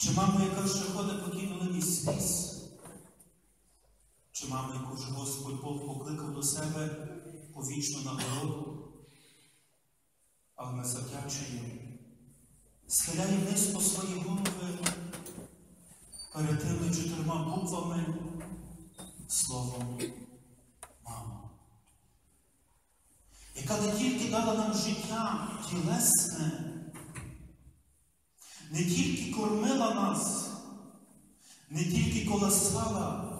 Чи маму, яка вже ходить по тій долині сліз? Чи маму, яку вже Господь Бог покликав до себе по вічну нагороду? Але ми завдячуємо, схиляє низько свої голови перед тими чотирма буквами словом мама, яка не тільки дала нам життя тілесне, не тільки кормила нас, не тільки колосала,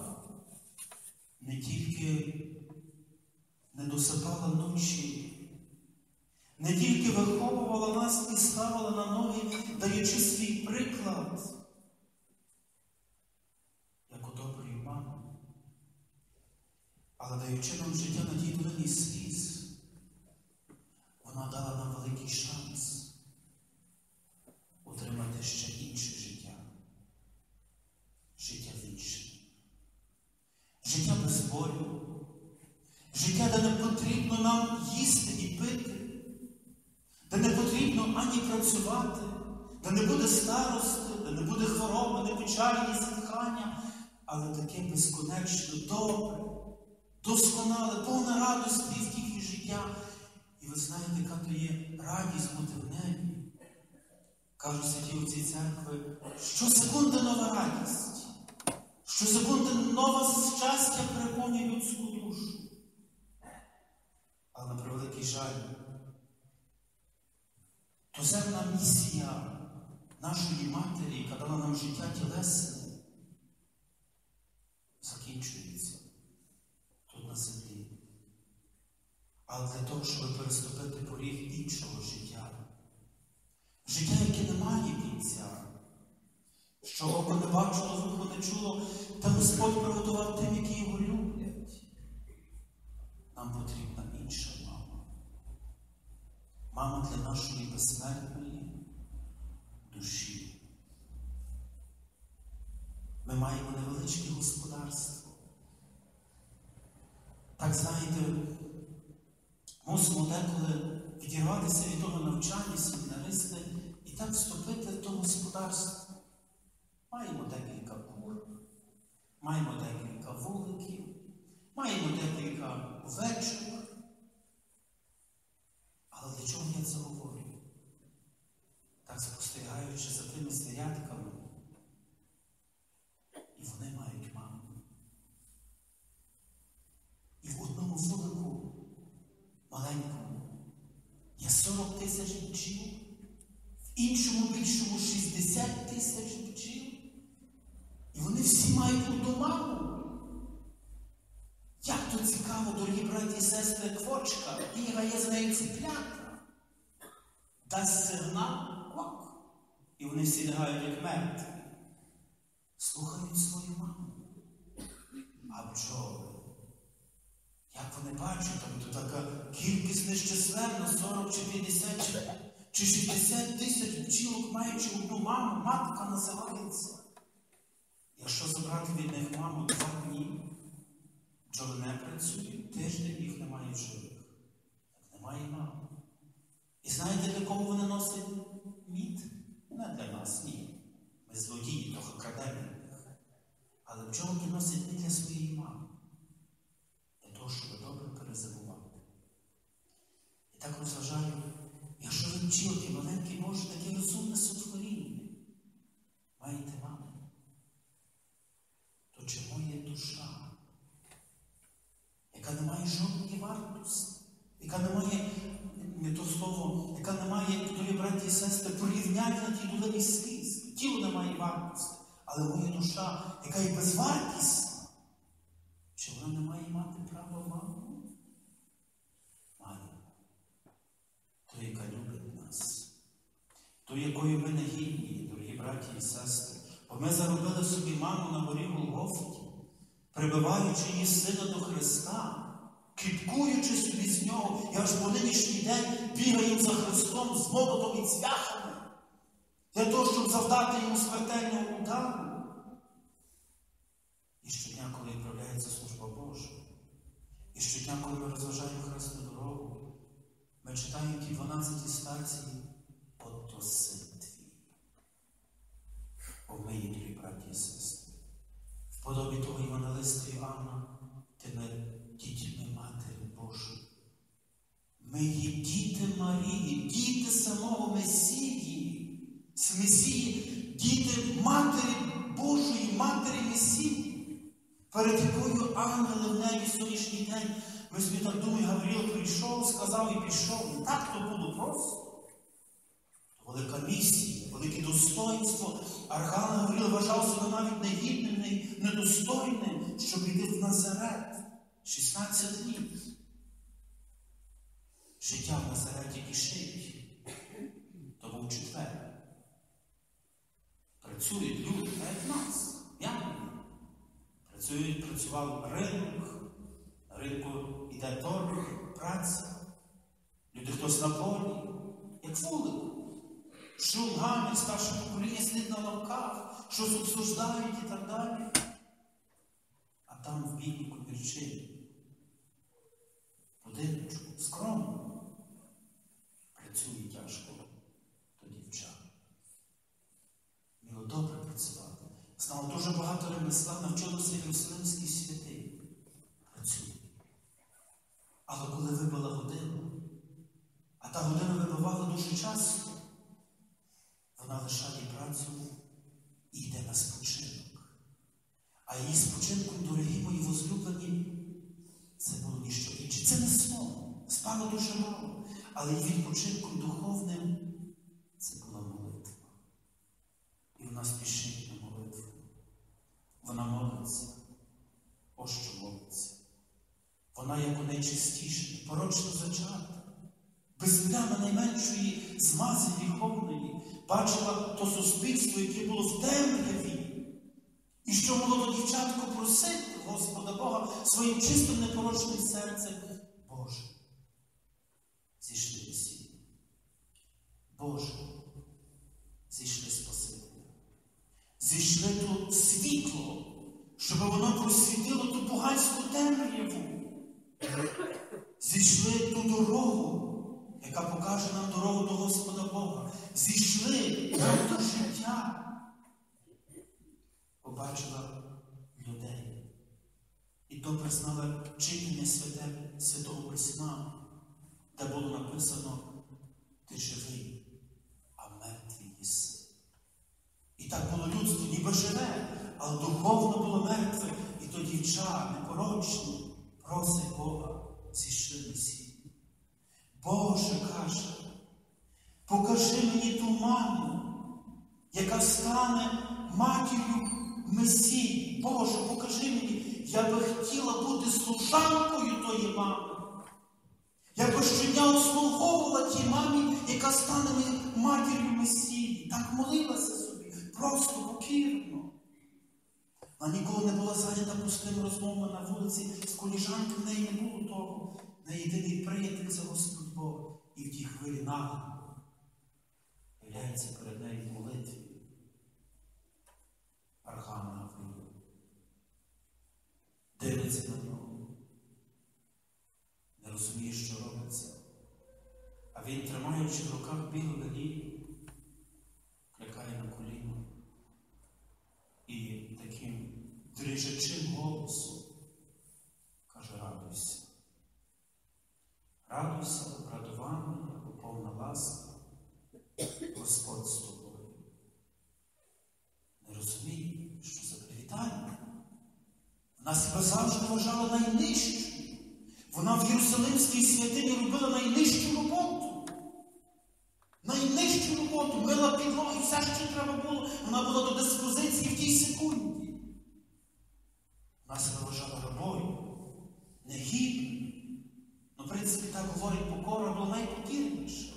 не тільки не досипала ночі, не тільки виховувала нас і ставила на ноги, даючи свій приклад, як у доброї мами, але даючи нам життя на тій сліз, досконале, повне радості і втіхи життя. І ви знаєте, яка то є радість бути в небі. Кажуть святі отці церкви, що секунди нова радість, що секунди нове щастя переповнює людську душу. Але на превеликий жаль, туземна місія нашої матері, яка дала нам життя тілесне, не чуло, та Господь приготував тим, які його люблять. Нам потрібна інша мама. Мама для нашої безсмертної душі. Ми маємо невеличке господарство. Так знаєте, мусимо деколи відірватися від того навчання, семінаристи і так вступити в то господарство. Маємо кур, маємо декілька вуликів, маємо декілька овечок. Але для чого я це говорю? Так спостерігаючи за тими звірятками, і вони мають маму. І в одному вулику маленькому є 40 тисяч бджіл, в іншому більшому 60 тисяч бджіл. І вони всі мають одну маму. Як то цікаво, дорогі браті і сестри, квочка, циплята, дасть сигнал, квак, і вони всі лягають як мертві. Слухають свою маму. А бджоли. Як вони бачать, то така кількість нещисленна, 40 чи 50 чи 60 тисяч бджілок, маючи одну маму, матка називається. Якщо забрати від них маму два дні, бджоли не працюють, тиждень їх немає в Так. І знаєте, для кого вона носить мід? Не для нас, ні. Ми злодії, трохи крадемо. Але бджолки носять не для своєї мами для того, щоб добре перезимувати. І так розважаю, якщо ви бджілки маленькі, може таке розумне сотворіння, маєте маму, то чому є душа, яка не має жодної вартості, яка не має, не то слово, яка не має, дорогі браті і сестри, порівняння на тій долині сліз. Тіло не має вартості, але моя душа, яка є безвартісна, чи вона не має мати права маму? Має. То, яка любить нас, то, якою ми не гідні, дорогі браті і сестри, бо ми заробили собі маму на горі Голгофті, прибиваючи її сина до Христа, кіпкуючи собі з нього, і аж по нинішній день бігаємо за Христом з молотом і цвяхами, для того, щоб завдати йому смертельного удару. І щодня, коли відправляється служба Божа, і щодня, коли ми розважаємо Хресну дорогу, ми читаємо ті 12 стації, ото син твій. Омиї, дорогі браті і сестри. В подобі того Івангелиста Івана, ти ми дітьми Матері Божої. Ми є діти Марії, діти самого Месії, з Месії, діти Матері Божої, Матері Месії, перед якою ангели в небі сьогоднішній день. Ми собі так думаємо, Гавріл прийшов, сказав і пішов. Не так то було просто. Велика місія, велике достоинство. Архангел Гавріл вважав себе навіть негідним, недостойним, щоб йти в Назарет 16 днів. Життя в Назареті кишить. То був четвер. Працюють люди, як нас. Я. Працюють, працював ринок. На ринку йде торг, праця. Люди хтось на полі, як вулику. Шум, гамір, старше покоління сидить на лавках, щось обсуждають і так далі. А там в бідній кубірчині. Будиночку, скромно. Працює тяжко то дівча. Міло добре працювати. Знало дуже багато ремесла, навчилося Єрусалимські святи. Працює. Але коли вибила година, а та година вибивала дуже часто, вона лишає працю і йде на спочинок. А її спочинком, дорогі мої возлюблені, це було ніщо інше. Це не сон. Спало дуже мало. Але її відпочинком духовним це була молитва. І вона спішить на молитву. Вона молиться. О що молиться. Вона як у найчистіше, порочно зачата, без плями найменшої змази гріховної, бачила то суспільство, яке було в темряві. І що молода дівчатко просить Господа Бога своїм чистим непорочним серцем. Боже, зійшли весілля. Боже, зійшли Спасителя. Зійшли тут світло, щоб воно просвітило ту поганську темряву. Зійшли ту дорогу, яка покаже нам дорогу до Господа Бога. Зійшли до життя. Побачила людей. І то признала читання святе, Святого Письма, де було написано Ти живий, а мертвий єси. І так було людство, ніби живе, але духовно було мертве. І то дівча непорочні просить Бога зійшли Боже каже, покажи мені ту маму, яка стане матір'ю Месії. Боже, покажи мені, я би хотіла бути служанкою тої мами. Я би щодня услуговувала тій мамі, яка стане матір'ю Месії. Так молилася собі, просто покірно. Вона ніколи не була зайнята пустими розмовами на вулиці з коліжанками, в неї не було того. На єдиний приятель це Господь Бог. І в тій хвилі нагло являється перед нею в молитві. Архангел Гавриїл. Дивиться на нього. Не розуміє, що робиться. А він, тримаючи в руках білу лілію, клякає на коліно і таким дрижачим голосом каже, радуйся. Радуйся, радування, повна ласка, Господь з тобою. Не розуміє, що за привітання. Вона себе вважала. Вона в Єрусалимській святині робила найнижчу роботу. Найнижчу роботу, мила підлогу і все, що треба було, вона була до диспозиції в тій секунді. Вона себе вважала рабою, негідною. Ну, в принципі, так говорить покора була найпокірніша.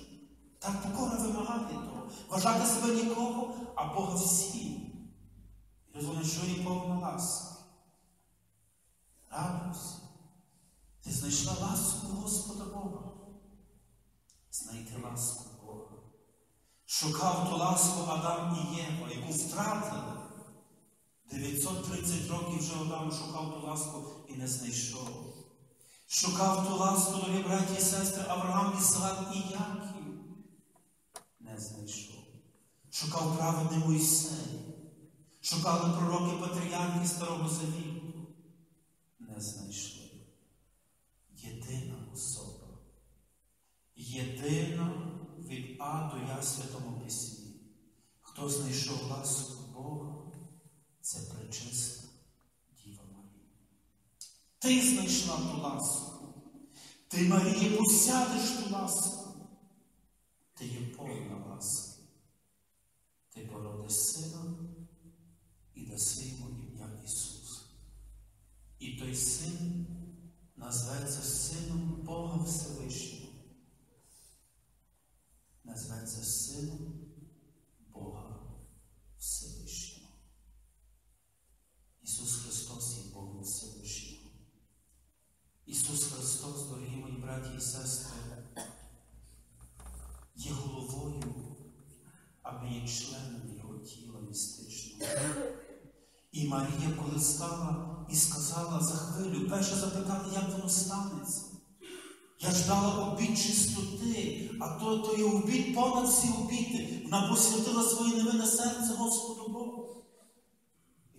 Так покора вимагає того. Вважати себе нікого, а Бога всім. І розумієш, що їй повна ласка. Радуйся. Ти знайшла ласку Господа Бога. Знайти ласку Бога. Шукав ту ласку Адам і Єва, яку втратили. 930 років вже Адам шукав ту ласку і не знайшов. Шукав ту ласку, дорогі браті і сестри, Авраам, Ісаак і Яків. Не знайшов. Шукав праведний Мойсей. шукали пророки патріархи Старого Завіту, не знайшли. Єдина особа, єдина від А до Я Святому Письмі. Хто знайшов ласку Бога, це пречиста Діва Марія. Ти знайшла ту ласку. Ти, Марія, посядеш ту ласку. Ти є повна ласки. Ти породиш сина і даси йому ім'я Ісус. І той син назветься Сином Бога Всевишнього. Назветься Сином Бога Всевишнього. Ісус Христос є Богом Всевишнього. Ісус Христос, дорогі мої браті і сестри, є головою, а ми є членами Його тіла містичного. І Марія, коли стала і сказала за хвилю, перше запитала, як воно станеться. Я ж дала обід то, є обід понад всі обіди. Вона посвятила своє невинне серце Господу Богу.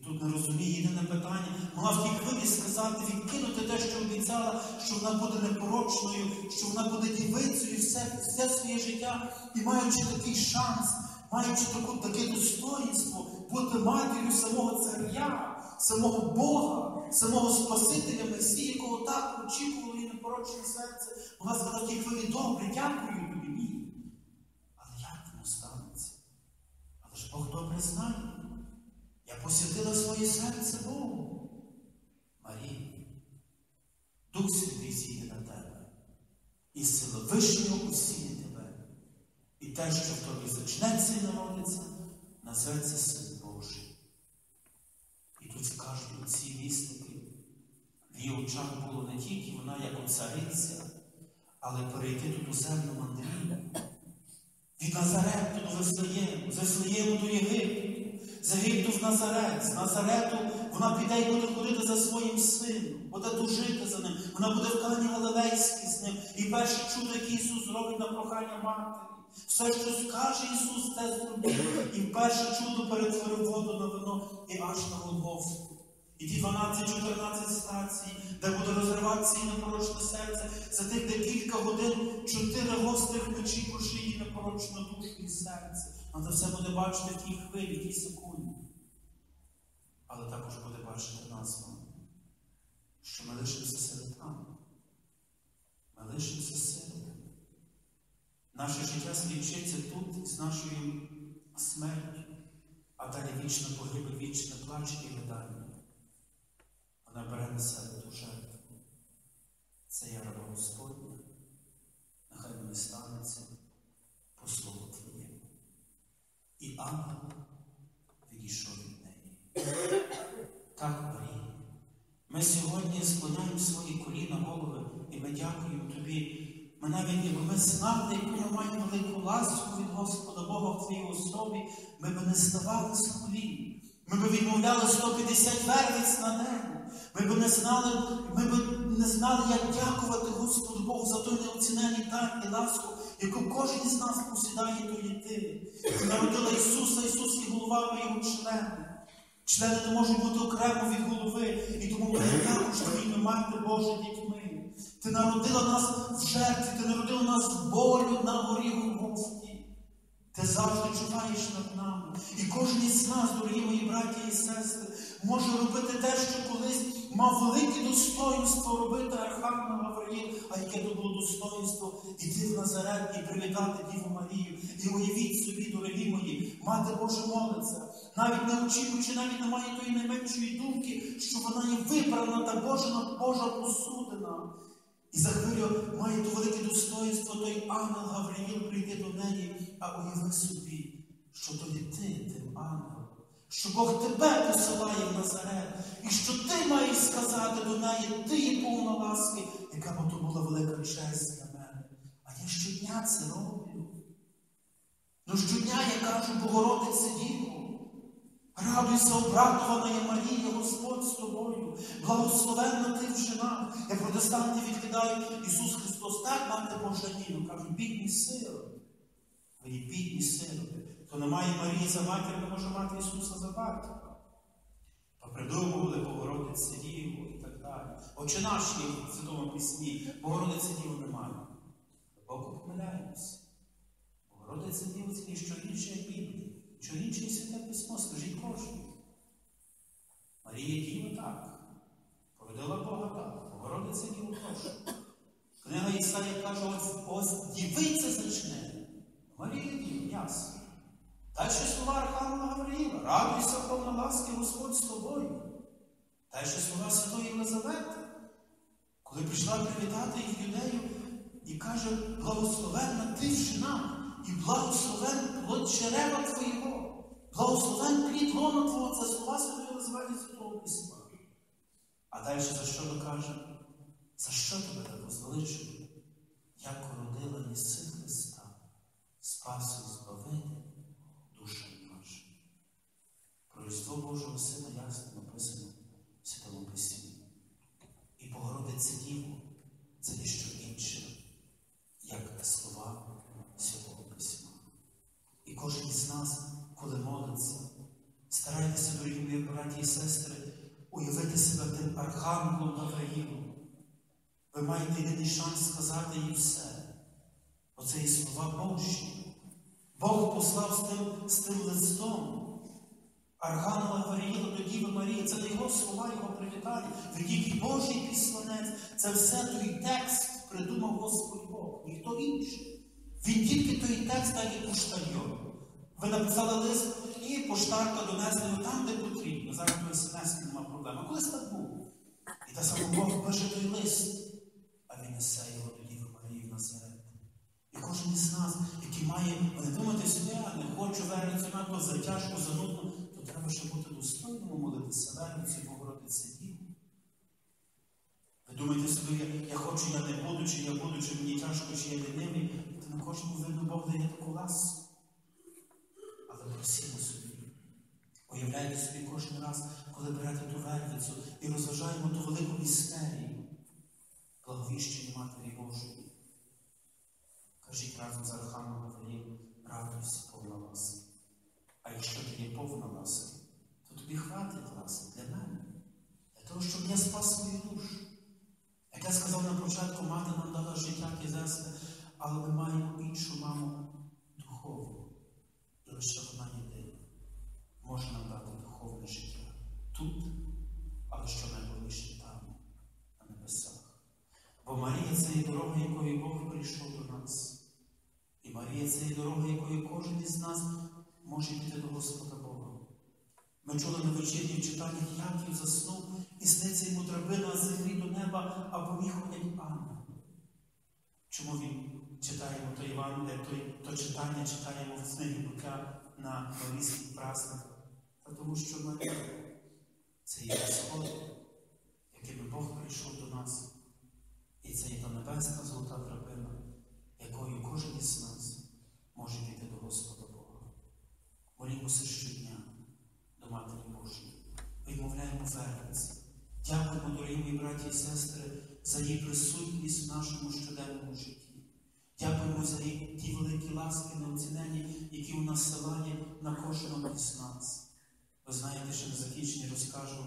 І тут не розуміє єдине питання. Могла в тій хвилі сказати, відкинути те, що обіцяла, що вона буде непорочною, що вона буде дівицею все, все своє життя, і маючи такий шанс, маючи таку, таке достоїнство, бути матір'ю самого царя, самого Бога, самого Спасителя Месії, якого так очікувало її непорочне серце. Вона сказала тій хвилі, добре, дякую тобі, ні. Але як воно станеться? Але ж Бог добре знає. Я посвятила своє серце Богу. Марія, Дух Святий зійде на тебе, і сила Вищого усіє тебе. І те, що в тобі зачнеться і народиться, назветься Син Божий. І тут скажуть ці вісники, в її очах було не тільки вона як цариця, але перейти тут у землю мандрівну. Від Назарету до Вифлеєму, з Вифлеєму до Єгипту, з Єгипту в Назарет, з Назарету вона піде і буде ходити за своїм сином, буде тужити за ним, вона буде в Кані Галилейській з ним. І перше чудо, яке Ісус зробить на прохання матері. Все, що скаже Ісус, те зробив. І перше чудо перетворив воду на вино і аж на Голгофу. І ті 12-14 стацій, де буде розриватися її непорочне серце, за тих декілька годин чотири гострих мечі прошли її непорочну душу і серце. Вона це все буде бачити в тій хвилі, в тій секунді. Але також буде бачити нас, що ми лишимося сиротами. Ми лишимося сиротами. Наше життя скінчиться тут з нашою смертю, а далі вічно погибе, вічне плач і видання. Вона бере на себе ту жертву. Це я раба Господня, нехай мені станеться по слову Твоєму. І ангел відійшов від неї. Так, Марія, ми сьогодні склоняємо свої коліна голови і ми дякуємо Тобі. Ми навіть якби ми знали, яку ми маємо велику ласку від Господа Бога в Твоїй особі, ми б не ставали з колін. Ми б відмовляли 150 вервиць на небо. Ми б не знали, ми б не знали, як дякувати Господу Богу за той неоцінений дар і ласку, яку кожен із нас посідає то є ти. Ти народила Ісуса, Ісус є голова ми члени. Члени не можуть бути окремо від голови, і тому ми також твоїми мати Божа дітьми. Ти народила нас в жертві, ти народила нас в болю на горі Голгофті. Ти завжди чуваєш над нами. І кожен із нас, дорогі мої браті і сестри, може робити те, що колись мав велике достоїнство робити Архангел Гавриїл, а яке то було достоїнство іти в Назарет і привітати Діву Марію. І уявіть собі, дорогі мої, мати Божа молиться, навіть не очікуючи, навіть не має тої найменшої думки, що вона є вибрана та Божа, Божа посудина. І за хвилю має то велике достоїнство, той ангел Гавриїл прийде до неї, а уяви собі, що то є ти, тим ангел, що Бог тебе посилає в Назарет, і що ти маєш сказати до неї, ти є повна ласки, яка б то була велика честь для мене. А я щодня це роблю. Ну щодня я кажу, Богородице Діво, Радуйся, обрадована є Марія, Господь з тобою, благословенна ти в жінах. Як протестанти відкидають Ісус Христос, так мати Божа ніну. Кажуть, бідні сироти. Ви бідні сироти. Хто не має Марії за матір, не може мати Ісуса за батька. Придумували Богородиця Діву і так далі. Отче наш є в Святому Письмі, Богородиця Діву немає. Богу помиляємося. Богородиця Діву це інше, як Біблія. Що інше святе письмо, скажіть кожен. Марія Діва так. Породила Бога так. Богородиця Діву прошу. Книга Ісая каже, ось, ось дівиця зачне. Марія Діва, ясно. Далі слова Архангела Гавриїла. Радуйся, повна ласки, Господь з тобою. Далі слова Святої Єлизавети, коли прийшла привітати їх юдею і каже, благословенна ти жена, і благословен плод черева твоєго, благословен плід лона твого, це слова Святої Єлизавети Святого Письма. А далі за що ви каже? За що тебе так возвеличую? Як родила єси Христа, спасу Про Божого Сина ясно написано в Святому Письмі. І Богородиця Діву це ніщо інше, як слова Святого Письма. І кожен з нас, коли молиться, старайтеся, дорогі мої браті і сестри, уявити себе тим архангелом Гавраїлом. Ви маєте єдиний шанс сказати їй все. Оце і слова Божі. Бог послав з тим, з тим листом. Архангела Гавриїла до Діви Марії, це не його слова, його привітання. Великий Божий післанець. Це все той текст придумав Господь Бог, ніхто інший. Він тільки той текст і поштальйон. Ви написали лист і поштарка донесли його там, де потрібно. Зараз ви СМС нема проблем. А колись так був. І та саме Бог пише той лист, а він несе його до Діви Марії в Назарет. І кожен із нас, який має, не думайте я не хочу вернутися надто затяжко, занудно, ще бути достойним молитися, вернутися Богородиці Діву. Ви думаєте собі, я, я хочу, я не буду, чи я буду, чи мені тяжко, чи я лінивий, то на кожному видно Бог дає таку ласку. Але просімо собі. Уявляйте собі кожен раз, коли берете ту вервицю і розважаємо ту велику містерію, благовіщення Матері Божої. Кажіть разом з Архангелом Гавриїлом, радуйся, повна ласки. А якщо ти є повна ласки, то тобі хватить ласки для мене, для того, щоб я спас свою душу. Як я сказав на початку, мати нам дала життя кізесне, але ми маємо іншу маму духовну. І лише вона єдина може нам дати духовне життя тут, але що найголовніше там, на небесах. Бо Марія це є дорога, якою Бог прийшов до нас. І Марія це є дорога, якою кожен із нас може піти до Господа Бога. Ми чули на вечірніх читаннях, як він заснув і сниться йому драбина з землі до неба, а по ній ходять. Чому він читаємо то Іван, той, то читання читаємо в книгі буття на Марійський праздник? Та тому що Марія це є Господь, яким Бог прийшов до нас. І це є та небесна золота драбина, якою кожен із нас може піти до Господа Бога. Молімося щодня Матері Божої. Відмовляємо верниці. Дякуємо, дорогі браті і сестри, за її присутність в нашому щоденному житті. Дякуємо за ті великі ласки неоцінені, які у нас силає на кожному із нас. Ви знаєте, що на закінченні розкажу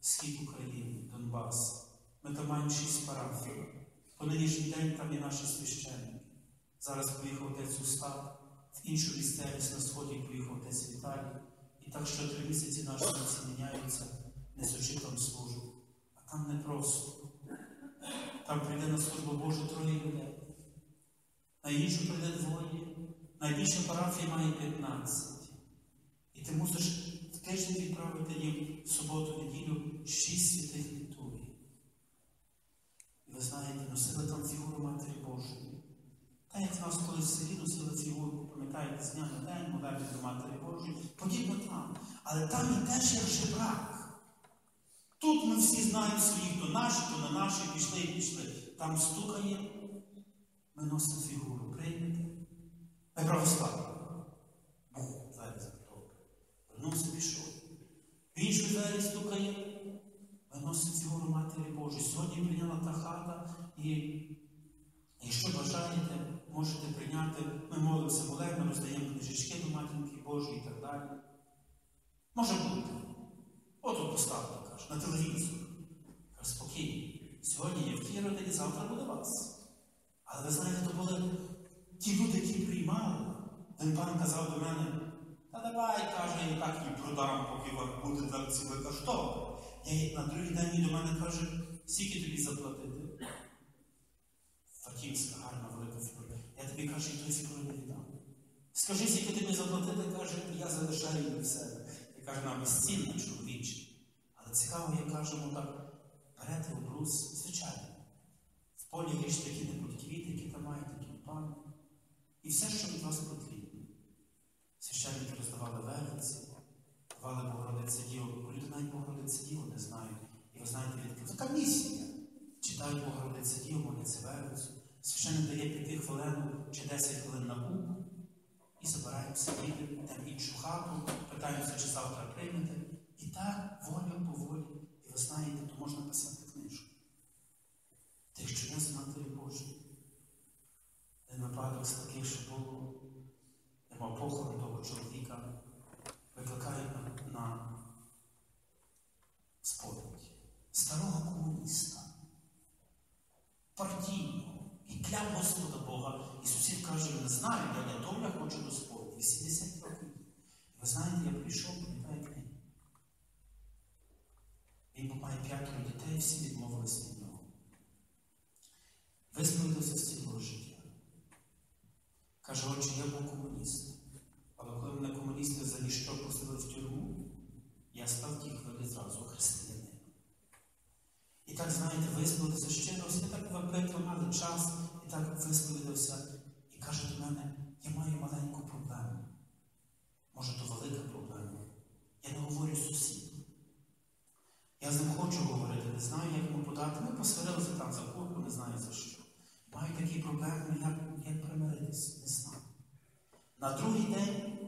схід України, Донбас. Ми там маємо шість парафій. По нинішній день там є наші священники. Зараз поїхав отець Устав, в іншу місцевість на сході поїхав отець Віталій. Так що три місяці наші місці міняються, несучи там службу. А там не просто. Там прийде на службу Божу троє людей. На іншу прийде двоє. Найбільша парафія має 15. І ти мусиш в тиждень відправити їм в суботу, неділю шість святих літургій. І ви знаєте, носили там фігуру Матері Божої. Та як нас колись в селі носили фігуру, пам'ятаєте, з дня на день, молебні до Матері Божої, подібно там. Але там і теж як жебрак. Тут ми всі знаємо своїх, то наші, то на наші, пішли і пішли. Там стукає, ми носимо фігуру. Приймете? Ми православні. Був двері закрив. Вернувся, пішов. В іншу двері стукає, виносить фігуру Матері Божої. Сьогодні прийняла та хата, і якщо бажаєте, можете прийняти, ми молимося молебно, роздаємо книжечки до Матінки Божої і так далі. Може бути. От поставте, каже, на телевізор. Каже, спокійно. Сьогодні є в тій родині, завтра буде вас. Але ви знаєте, то були ті люди, які приймали. Один пан казав до мене, та давай, каже, я так їм продам, поки вам буде так ці ви кажу, добре. Я на другий день до мене каже, скільки тобі заплатити? Фатімська. Я тобі кажу, і той фігури не віддам. Скажи, скільки тобі заплатити, каже, я залишаю її в себе. Я кажу, нам безцінна чоловіче. Але цікаво, я кажу, ну так, берете обрус, звичайно. В полі є ж такі-небудь квіти, які там мають такі пани. І все, що від вас потрібно. Священники роздавали верниці, давали Богородице Діво, бо люди навіть Богородице Діво не знають. І ви знаєте, відкрив. Така місія. Читають Богородице Діво, моляться верницю. Священник дає п'яти хвилин чи 10 хвилин на куб і забираємо сидіти, в іншу хату, питаємося, чи завтра приймете. І так, воля по волі. І ви знаєте, то можна писати книжку. Тих чудес Матері Божої. Один випадок з таких, що було, я похорон того чоловіка, викликають на, на сповідь старого комуніста, партійного, кляв Господа Бога. І сусід каже, не знаю, я не то я хочу до сповіді. 80 років. Ви знаєте, я прийшов, пам'ятаю книгу. Він має п'ятеро дітей, всі відмовилися від нього. Висповідався з цілого життя. Каже, отже, я був комуніст. Але коли мене комуністи за ніщо посадили в тюрму, я став ті хвилі зразу християнином. І так, знаєте, висповідався щиро, все так випитво, мали час, так висповідався. І каже до мене, я маю маленьку проблему. Може, то велика проблема. Я не говорю з сусідом. Я з ним хочу говорити, не знаю, як йому подати. Ми посварилися там за курку, не знаю за що. Маю такі проблеми, як, як примиритись, не знаю. На другий день,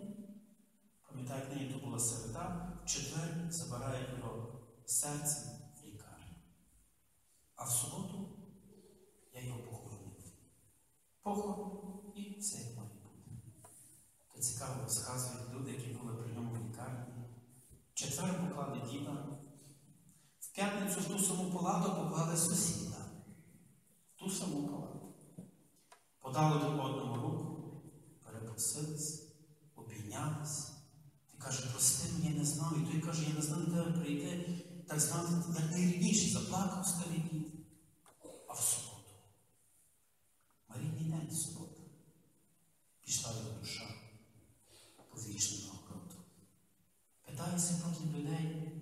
пам'ятаєте, нині то була середа, в четвер забирають його серцем в лікарню. А в суботу я його. Похорон і як має бути. То цікаво розказують люди, які були при ньому в лікарні. Четвер поклали діда. В п'ятницю в ту саму палату поклали сусіда. В ту саму палату. Подали до одному руку, перепросились, обійнялись. Ти каже, прости мені, я не знаю. І той каже, я не знаю, де прийти. Так знати, як найрідніший, заплакав старий дід. А в суботу. Марійний день субота. Пішла його душа по вічну нагороду. Питаюся потім людей.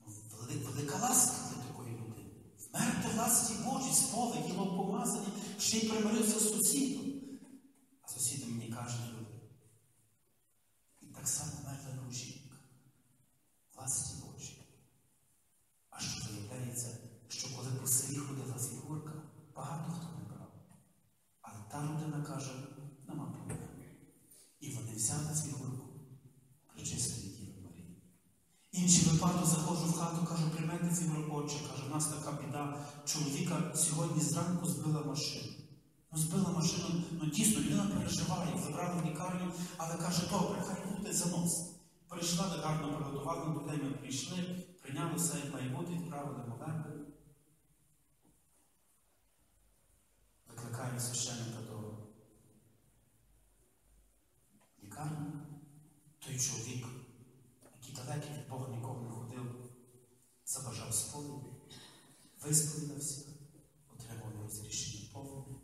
Ну, вели- велика ласка для такої людини. Вмерти власті Божі, спови, діло помазані, ще й примирився з сусідом. А сусід мені каже, люди. І так само мерла його жінка. Власті Божі. А що виявляється, що коли по селі ходила фігурка, багато хто не брав. Але та людина каже, нема проблем. І вони взяли фігурку, причислили Діву Марії. Інший випадок заходжу в хату, кажу, приймете фігурку отче, каже, у нас така біда. Чоловіка сьогодні зранку збила машину. Ну, збила машину, ну дійсно, людина переживає, забрали в лікарню, але каже, добре, хай буде занос. Прийшла, де гарно приготували, до ми прийшли, прийняли все, як має бути, відправили молебень. Викликаємо священника до лікарні. Той чоловік, який далекий від Бога нікого не ходив, забажав сповіді, висповідався, отримав розрішення повне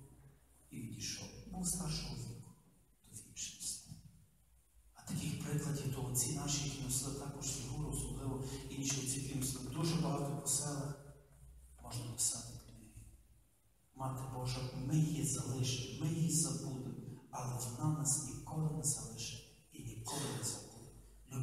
і відійшов. Був старшого віку до вічності. А таких прикладів то оці наші, які носили також фігуру, особливо інші оці, які носили дуже багато по селах, можна писати книги. Мати Божа, ми її залишимо, ми її забудемо, але вона нас ніколи не залишить і ніколи не забуде.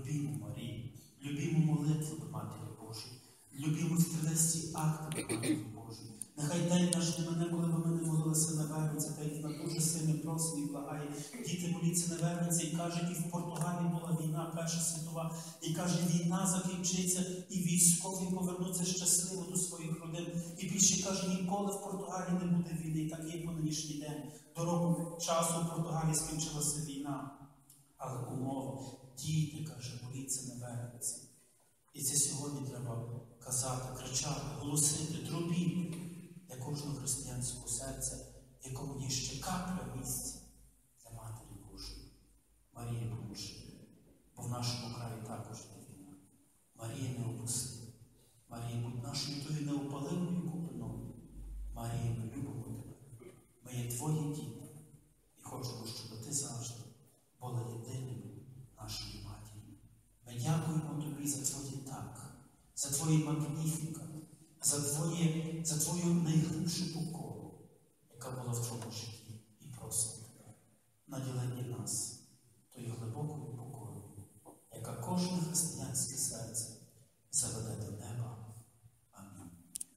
Любімо Марію, любімо молитву до Матері Божої, любімо стрілесті акти до Матері Божої. Нехай день наш не мене, коли ви мене молилися на верниці, та й на дуже сильно просить і благає. Діти моліться на верниці і каже, і в Португалії була війна, Перша світова, і каже, війна закінчиться, і військові повернуться щасливо до своїх родин. І більше каже, ніколи в Португалії не буде війни, так є по нинішній день. До року часу в Португалії скінчилася війна. Але умова, діти, каже, моліться на верниці. І це сьогодні треба казати, кричати, голосити, трубіти для кожного християнського серця, якому є ще капля місця для Матері Божої. Марія поможе, бо в нашому краї також є війна. Марія не опусти. Марія, будь нашою тою неопаливою купиною. Марія, ми любимо тебе. Ми є твої діти і хочемо, щоб ти завжди була єдиною нашої Матері. Ми дякуємо Тобі за Твоє так, за Твоє магніфіка, за твоє, за Твою найглибшу покору, яка була в Твоєму житті, і просимо Тебе, наділені нас, тою глибокою покорою, яка кожне християнське серце заведе тебе.